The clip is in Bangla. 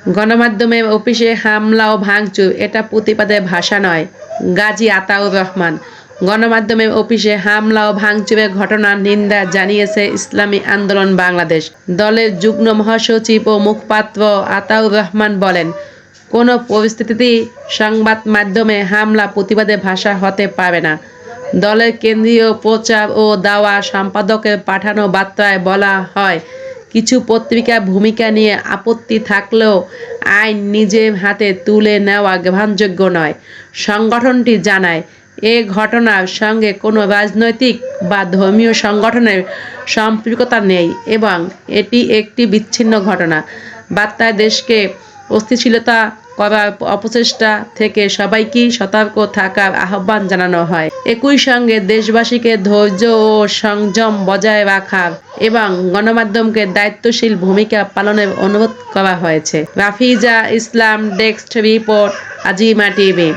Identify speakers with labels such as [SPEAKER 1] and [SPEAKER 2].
[SPEAKER 1] গণমাধ্যমে অফিসে হামলা ও ভাঙচুর, এটা প্রতিবাদের ভাষা নয়। গাজী আতাউর রহমান, গণমাধ্যমে অফিসে হামলা ও ভাঙচুরের ঘটনার নিন্দা জানিয়েছে ইসলামী আন্দোলন বাংলাদেশ। দলের যুগ্ম মহাসচিব ও মুখপাত্র আতাউর রহমান বলেন, কোনো পরিস্থিতিতেই সংবাদ মাধ্যমে হামলা প্রতিবাদের ভাষা হতে পারে না। দলের কেন্দ্রীয় প্রচার ও দাওয়া সম্পাদকের পাঠানো বার্তায় বলা হয় কিছু পত্রিকা, ভূমিকা নিয়ে আপত্তি থাকলেও আইন নিজে হাতে তুলে নেওয়া গ্রহণযোগ্য নয়। সংগঠনটি জানায়, এ ঘটনার সঙ্গে কোনো রাজনৈতিক বা ধর্মীয় সংগঠনের সম্পৃক্ততা নেই এবং এটি একটি বিচ্ছিন্ন ঘটনা। বার্তায় দেশকে অস্থিতিশীলতা অপচেষ্টা থেকে সবাইকে সতর্ক থাকার আহ্বান জানানো হয়। একই সঙ্গে দেশবাসীকে ধৈর্য ও সংযম বজায় রাখার এবং গণমাধ্যমকে দায়িত্বশীল ভূমিকা পালনের অনুরোধ করা হয়েছে। Rafiza Islam desk report, Azima TV.